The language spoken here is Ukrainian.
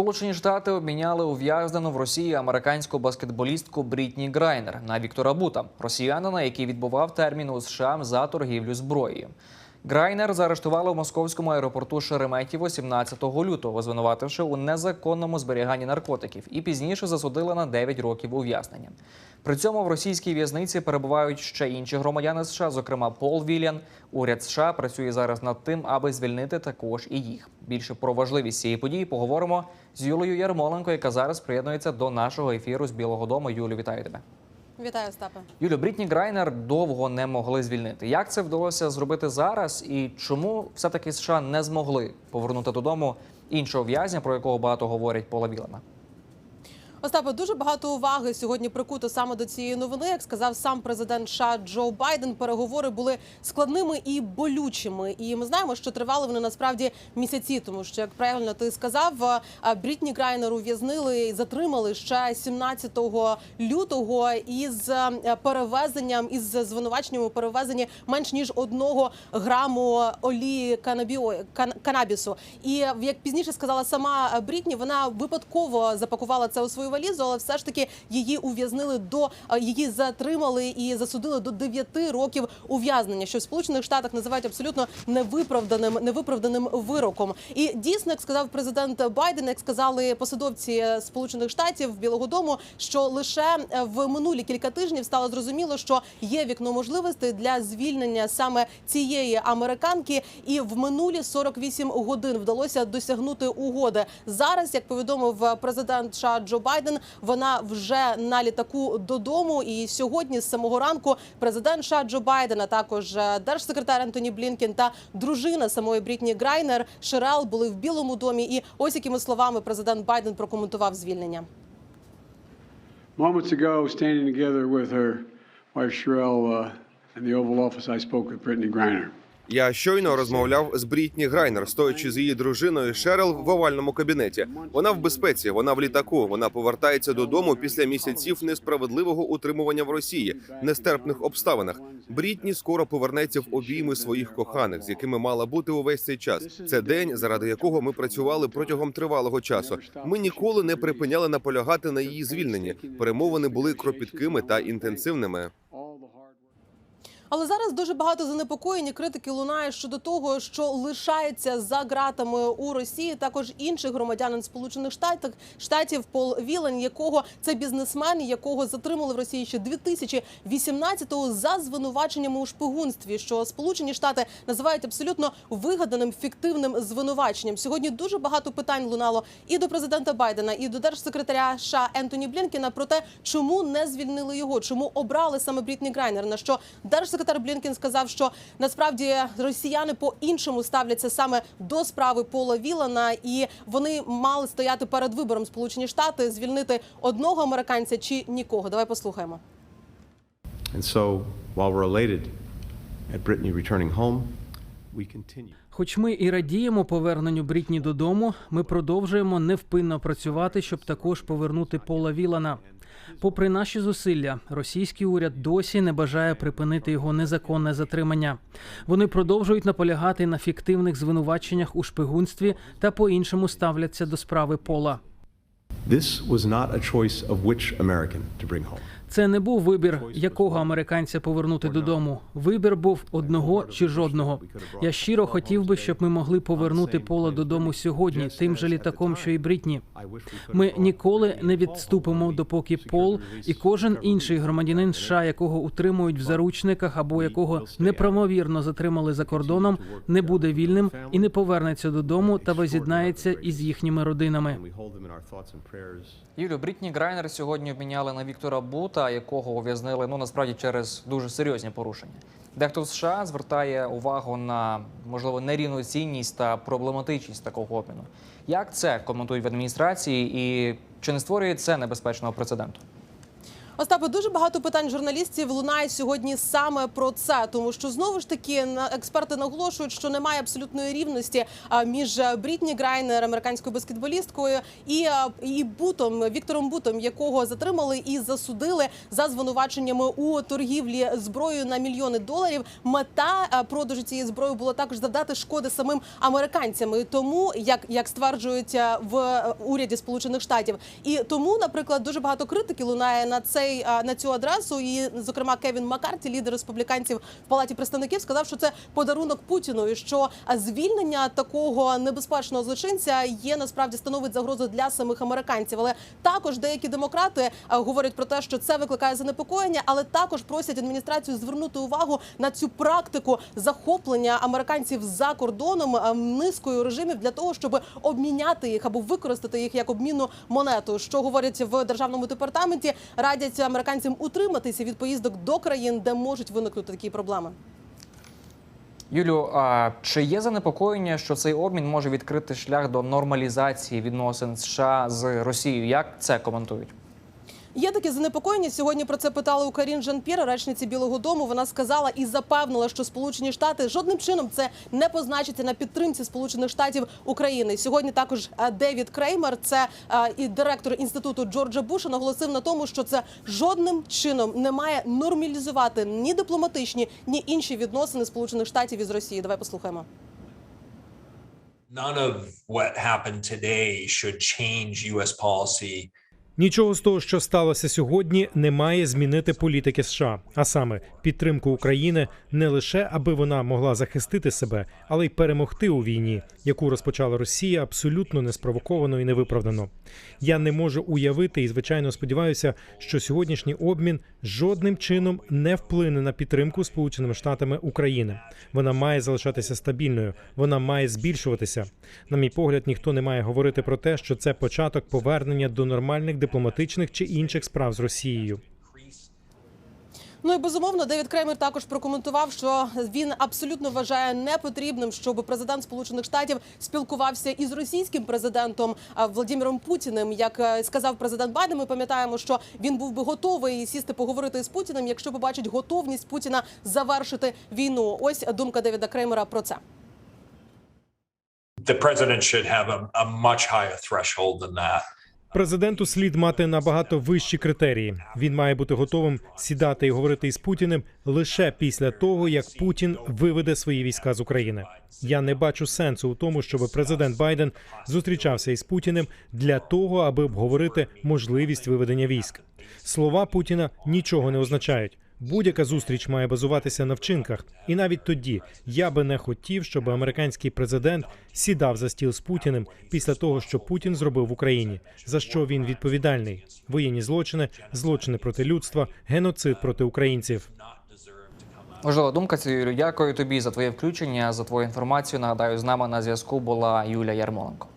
Сполучені Штати обміняли ув'язнену в Росії американську баскетболістку Брітні Грайнер на Віктора Бута, росіянина, який відбував термін у США за торгівлю зброєю. Грайнер заарештували в московському аеропорту Шереметьєво 17 лютого, звинувативши у незаконному зберіганні наркотиків, і пізніше засудили на 9 років ув'язнення. При цьому в російській в'язниці перебувають ще інші громадяни США, зокрема Пол Вільян. Уряд США працює зараз над тим, аби звільнити також і їх. Більше про важливість цієї події поговоримо з Юлею Ярмоленко, яка зараз приєднується до нашого ефіру з Білого Дому. Юлю, вітаю тебе. Вітаю, Остапе. Юлю, Брітні Грайнер довго не могли звільнити. Як це вдалося зробити зараз? І чому все-таки США не змогли повернути додому іншого в'язня, про якого багато говорять Пола Вілана? Остапе, дуже багато уваги сьогодні прикуто саме до цієї новини. Як сказав сам президент США Джо Байден, переговори були складними і болючими. І ми знаємо, що тривали вони насправді місяці, тому що як правильно ти сказав, е, Брітні Грайнер ув'язнили і затримали ще 17 лютого із е, перевезенням із звинуваченням у перевезенні менш ніж одного граму олії канабіо кан- канабісу. І як пізніше сказала сама Брітні, вона випадково запакувала це у свою валізу, але все ж таки її ув'язнили до е, її затримали і засудили до 9 років ув'язнення, що в Сполучених Штатах називають абсолютно невиправданим невиправданим вироком. І дійсно, як сказав президент Байден, як сказали посадовці Сполучених Штатів Білого Дому, що лише е, в минулі кілька тижнів стало зрозуміло, що є вікно можливостей для звільнення саме цієї американки, і в минулі 48 годин вдалося досягнути угоди. Зараз, як повідомив президент США Джо Байден, вона вже на літаку додому. І сьогодні з самого ранку президент США Джо Байден, також е, держсекретар Антоні Блінкен та дружина самої Брітні Грайнер Шерел були в Білому домі. І ось якими словами президент Байден прокоментував звільнення. Moments ago, standing together with her wife Sherelle uh, in the Oval Office, I spoke with Brittany Griner. Я щойно розмовляв з Брітні Грайнер, стоячи з її дружиною Шерел в овальному кабінеті. Вона в безпеці, вона в літаку. Вона повертається додому після місяців несправедливого утримування в Росії, нестерпних обставинах. Брітні скоро повернеться в обійми своїх коханих, з якими мала бути увесь цей час. Це день, заради якого ми працювали протягом тривалого часу. Ми ніколи не припиняли наполягати на її звільненні. Перемовини були кропіткими та інтенсивними. Але зараз дуже багато занепокоєнь і критики лунає щодо того, що лишається за ґратами у Росії також інших громадянин Сполучених Штатів штатів Пол Вілен, якого це бізнесмен, якого затримали в Росії ще 2018-го за звинуваченнями у шпигунстві, що Сполучені Штати називають абсолютно вигаданим фіктивним звинуваченням. Сьогодні дуже багато питань лунало і до президента Байдена, і до держсекретаря США Ентоні Блінкена про те, чому не звільнили його, чому обрали саме Брітні Грайнер. На що держсекретар Блінкен сказав, що насправді росіяни по-іншому ставляться саме до справи Пола Вілана, і вони мали стояти перед вибором Сполучені Штати звільнити одного американця чи нікого. Давай послухаємо. And so, while we're elated at Brittany returning home, we continue. Хоч ми і радіємо поверненню Брітні додому, ми продовжуємо невпинно працювати, щоб також повернути Пола Вілана. Попри наші зусилля, російський уряд досі не бажає припинити його незаконне затримання. Вони продовжують наполягати на фіктивних звинуваченнях у шпигунстві та по-іншому ставляться до справи Пола. This was not a choice of which American to bring home. Це не був вибір, якого американця повернути додому. Вибір був одного чи жодного. Я щиро хотів би, щоб ми могли повернути Пола додому сьогодні, тим же літаком, що і Брітні. Ми ніколи не відступимо, допоки Пол і кожен інший громадянин США, якого утримують в заручниках або якого неправомірно затримали за кордоном, не буде вільним і не повернеться додому та воз'єднається із їхніми родинами. Юлю, Брітні Грайнер сьогодні обміняли на Віктора Бута, якого ув'язнили ну насправді через дуже серйозні порушення. Дехто в США звертає увагу на можливо нерівноцінність та проблематичність такого обміну. Як це коментують в адміністрації, і чи не створює це небезпечного прецеденту? Остапе, дуже багато питань журналістів лунає сьогодні саме про це, тому що знову ж таки експерти наголошують, що немає абсолютної рівності між е, Брітні Грайнер, американською баскетболісткою, і, і Бутом Віктором Бутом, якого затримали і засудили за звинуваченнями у торгівлі зброєю на мільйони доларів. Мета е, продажу цієї зброї було також завдати шкоди самим американцям. Тому, як, як стверджують е, в е, уряді Сполучених Штатів, і тому, наприклад, дуже багато критики лунає на цей е, на цю адресу. І, зокрема, Кевін Маккарті, лідер республіканців в палаті представників, сказав, що це подарунок Путіну, і що звільнення такого небезпечного злочинця є насправді становить загрозу для самих американців. Але також деякі демократи говорять про те, що це викликає занепокоєння, але також просять адміністрацію звернути увагу на цю практику захоплення американців за кордоном низкою режимів для того, щоб обміняти їх або використати їх як обмінну монету. Що говорять в державному департаменті, радять американцям утриматися від поїздок до країн, де можуть виникнути такі проблеми. Юлю, а чи є занепокоєння, що цей обмін може відкрити шлях до нормалізації відносин США з Росією? Як це коментують? Є такі занепокоєння. Сьогодні про це питали у Карін Жан-П'єр, речниці Білого Дому. Вона сказала і запевнила, що Сполучені Штати жодним чином це не позначиться на підтримці Сполучених Штатів України. Сьогодні також е, Девід Креймер, це е, і директор інституту Джорджа Буша, наголосив на тому, що це жодним чином не має нормалізувати ні дипломатичні, ні інші відносини Сполучених Штатів із Росією. Давай послухаємо. none of what happened today should change U.S. policy Нічого з того, що сталося сьогодні, не має змінити політики США, а саме підтримку України не лише аби вона могла захистити себе, але й перемогти у війні, яку розпочала Росія абсолютно неспровоковано і невиправдано. Я не можу уявити і звичайно сподіваюся, що сьогоднішній обмін жодним чином не вплине на підтримку Сполученими Штатами України. Вона має залишатися стабільною, вона має збільшуватися. На мій погляд, ніхто не має говорити про те, що це початок повернення до нормальних дипломатичних чи інших справ з Росією. Ну і безумовно, Девід Кремер також прокоментував, що він абсолютно вважає непотрібним, щоб президент Сполучених Штатів спілкувався із російським президентом а, Владимиром Путіним. Як е, сказав президент Байден, ми пам'ятаємо, що він був би готовий сісти поговорити з Путіним, якщо побачить готовність Путіна завершити війну. Ось думка Девіда Кремера про це. the president should have a, a much higher threshold than that. Президенту слід мати набагато вищі критерії. Він має бути готовим сідати і говорити із Путіним лише після того, як Путін виведе свої війська з України. Я не бачу сенсу у тому, щоб президент Байден зустрічався із Путіним для того, аби обговорити можливість виведення військ. Слова Путіна нічого не означають. Будь-яка зустріч має базуватися на вчинках, і навіть тоді я би не хотів, щоб американський президент сідав за стіл з Путіним після того, що Путін зробив в Україні, за що він відповідальний: воєнні злочини, злочини проти людства, геноцид проти українців. Важлива думка це Юлю. Дякую тобі за твоє включення, за твою інформацію. Нагадаю, з нами на зв'язку була Юлія Ярмоленко.